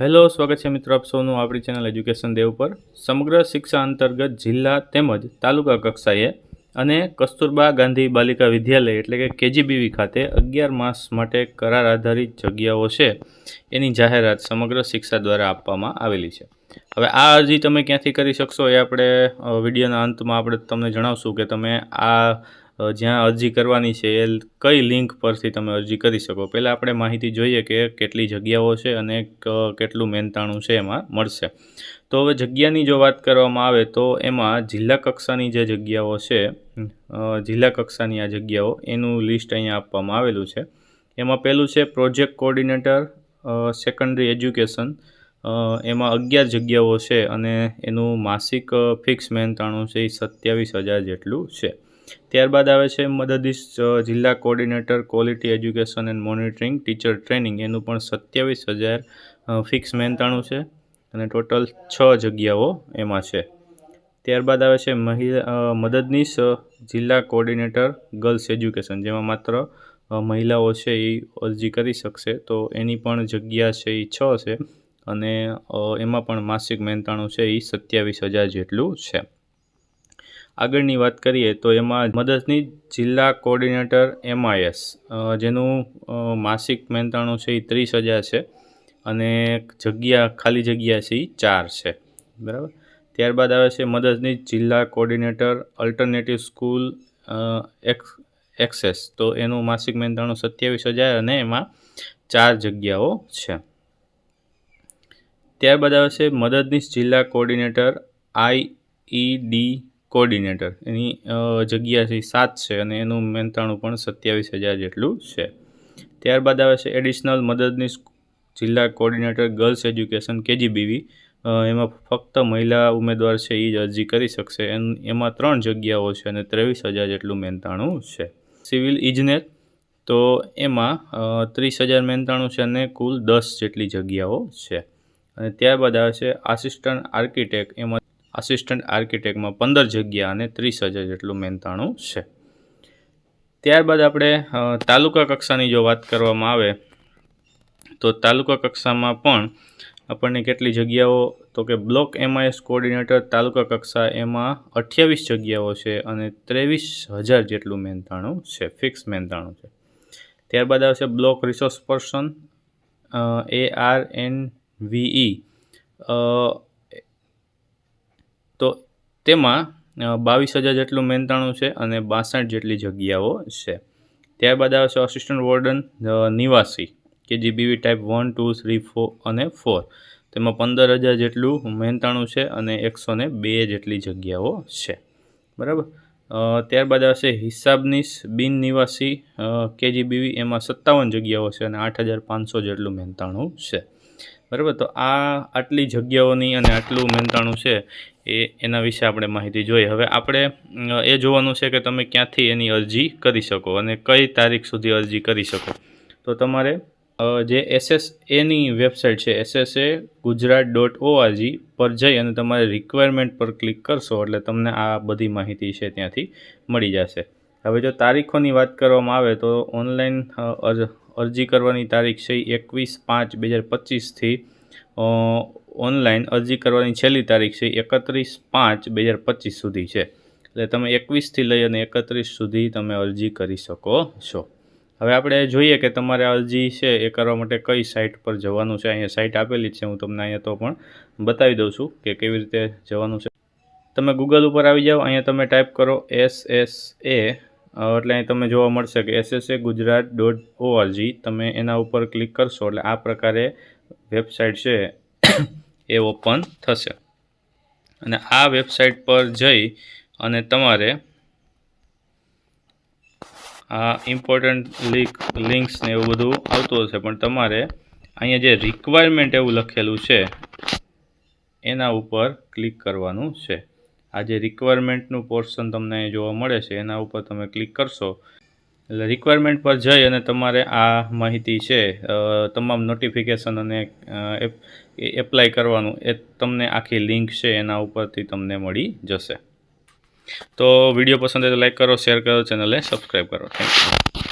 Hello, સ્વાગત છે મિત્રો આપ સૌનું આપણી ચેનલ એજ્યુકેશન દેવ પર. સમગ્ર શિક્ષા અંતર્ગત જિલ્લા તેમજ તાલુકા કક્ષાએ અને કસ્તુરબા ગાંધી બાલિકા વિદ્યાલય એટલે કે કેજીબીવી ખાતે અગિયાર માસ માટે કરાર આધારિત જગ્યાઓ છે એની જાહેરાત સમગ્ર શિક્ષા દ્વારા આપવામાં આવેલી છે. હવે આ અરજી તમે ક્યાંથી કરી શકશો એ આપણે વિડીયોના અંતમાં આપણે તમને જણાવશું કે તમે આ જ્યાં અરજી કરવાની છે, એ કઈ લિંક પરથી તમે અરજી કરી શકો? પહેલાં આપણે માહિતી જોઈએ કે કેટલી જગ્યાઓ છે અને કેટલું મહેનતાણું છે એમાં મળશે. તો હવે જગ્યાની જો વાત કરવામાં આવે તો એમાં જિલ્લા કક્ષાની જે જગ્યાઓ છે જિલ્લા કક્ષાની આ જગ્યાઓ, એનું લિસ્ટ અહીંયા આપવામાં આવેલું છે. એમાં પહેલું છે પ્રોજેક્ટ કોઓર્ડિનેટર સેકન્ડરી એજ્યુકેશન એમાં અગિયાર જગ્યાઓ છે અને એનું માસિક ફિક્સ મહેનતાણું છે એ સત્યાવીસ હજાર જેટલું છે. ત્યારબાદ આવે છે મદદીશ જિલ્લા coordinator, quality education and monitoring, teacher training. એનું પણ સત્યાવીસ હજાર ફિક્સ મહેનતાણું છે અને ટોટલ છ જગ્યાઓ એમાં છે. ત્યારબાદ આવે છે મહિલા મદદનીશ જિલ્લા કોઓર્ડિનેટર, ગર્લ્સ એજ્યુકેશન, જેમાં માત્ર મહિલાઓ છે એ અરજી કરી શકશે. તો એની પણ જગ્યા છે એ છ છે અને એમાં પણ માસિક મહેનતાણું છે એ સત્યાવીસ હજાર જેટલું છે. આગળની વાત કરીએ તો એમાં મદદની જિલ્લા કોઓર્ડિનેટર એમઆઈએસ જેનું માસિક મહેનતાણું છે એ ત્રીસ હજાર છે અને જગ્યા, ખાલી જગ્યા છે એ ચાર છે. બરાબર? ત્યારબાદ આવે છે મદદની જિલ્લા coordinator alternative school ex, access. તો એનું માસિક મહેનતાણું સત્યાવીસ હજાર અને એમાં ચાર જગ્યાઓ છે. ત્યારબાદ આવે છે મદદનીશ જિલ્લા કોઓર્ડિનેટર આઈઈડી કોઓર્ડિનેટર એની જગ્યા છે સાત છે અને એનું મહેનતાણું પણ સત્યાવીસ હજાર જેટલું છે. ત્યારબાદ આવે છે એડિશનલ મદદનીશ જિલ્લા કોર્ડિનેટર ગર્લ્સ એજ્યુકેશન કેજીબીવી. એમાં ફક્ત મહિલા ઉમેદવાર છે એ જ અરજી કરી શકશે. એમાં ત્રણ જગ્યાઓ છે અને ત્રેવીસ હજાર જેટલું મહેનતાણું છે. સિવિલ ઇજનેર, તો એમાં ત્રીસ હજાર મહેનતાણું છે અને કુલ દસ જેટલી જગ્યાઓ છે. અને ત્યારબાદ આવે છે આસિસ્ટન્ટ આર્કિટેક્ટ, એમાં આસિસ્ટન્ટ આર્કિટેક્ટમાં પંદર જગ્યા અને ત્રીસ હજાર જેટલું મહેનતાણું છે. ત્યારબાદ આપણે તાલુકા કક્ષાની જો વાત કરવામાં આવે, તો તાલુકા કક્ષામાં પણ આપણને કેટલી જગ્યાઓ, તો કે બ્લોક એમઆઈએસ કોઓર્ડિનેટર તાલુકા કક્ષા એમાં અઠ્યાવીસ જગ્યાઓ છે અને ત્રેવીસ હજાર જેટલું મહેનતાણું છે, ફિક્સ મહેનતાણું છે. ત્યારબાદ આવશે block resource person A R N VE તો તેમાં બાવીસ હજાર જેટલું મહેનતાણું છે અને બાસઠ જેટલી જગ્યાઓ છે. ત્યારબાદ આવે છે અસિસ્ટન્ટ વોર્ડન નિવાસી, કે જે BV type one two three four અને ફોર તેમાં પંદર હજાર જેટલું મહેનતાણું છે અને એકસો ને બે જેટલી જગ્યાઓ છે. બરાબર? ત્યારબાદ આવશે હિસાબનીશ, બિન નિવાસી કેજીબીવી એમાં સત્તાવન જગ્યાઓ છે અને આઠ હજાર પાંચસો જેટલું મહેનતાણું છે. બરાબર? તો આ આટલી જગ્યાઓની અને આટલું મહેનતાણું છે એ એના વિશે આપણે માહિતી જોઈએ હવે આપણે એ જોવાનું છે કે તમે ક્યાંથી એની અરજી કરી શકો અને કઈ તારીખ સુધી અરજી કરી શકો. તો તમારે જે એસએસ એની વેબસાઇટ છે, એસએસએ ગુજરાત ડોટ ઓઆરજી પર જઈ અને તમારે રિક્વાયરમેન્ટ પર ક્લિક કરશો એટલે તમને આ બધી માહિતી છે ત્યાંથી મળી જશે. હવે જો તારીખોની વાત કરવામાં આવે તો ઓનલાઈન અરજી કરવાની તારીખ છે એકવીસ પાંચ બે હજાર પચીસથી. ઓનલાઈન અરજી કરવાની છેલ્લી તારીખ છે એકત્રીસ પાંચ બે હજાર પચીસ સુધી છે. એટલે તમે એકવીસથી લઈ અને એકત્રીસ સુધી તમે અરજી કરી શકો છો. હવે આપણે જોઈએ કે તમારે અરજી છે એ કરવા માટે કઈ સાઇટ પર જવાનું છે. અહીંયા સાઇટ આપેલી છે, હું તમને અહીંયા તો પણ બતાવી દઉં છું કે કેવી રીતે જવાનું છે. તમે ગૂગલ ઉપર આવી જાઓ, અહીંયા તમે ટાઈપ કરો એસ એસ એ એટલે અહીં તમને જોવા મળશે કે S S Gujarat dot ORG તમે એના ઉપર ક્લિક કરશો એટલે આ પ્રકારે વેબસાઇટ છે એ ઓપન થશે. અને આ વેબસાઇટ પર જઈ અને તમારે આ ઇમ્પોર્ટન્ટ લિંક લિંક્સ ને એવું બધું આવતું હશે. પણ તમારે અહીંયા જે રિક્વાયરમેન્ટ એવું લખેલું છે, એના ઉપર ક્લિક કરવાનું છે. આ જે રિક્વાયરમેન્ટનું પોર્શન તમને જોવા મળે છે, એના ઉપર તમે ક્લિક કરશો. એટલે રિક્વાયરમેન્ટ પર જઈ અને તમારે આ માહિતી છે તમામ નોટિફિકેશન અને એપ્લાય કરવાનું, એ તમને આખી લિંક છે, એના ઉપરથી તમને મળી જશે. તો વીડિયો પસંદ હોય તો લાઇક કરો શેર કરો ચેનલને સબસ્ક્રાઈબ કરો. Thank you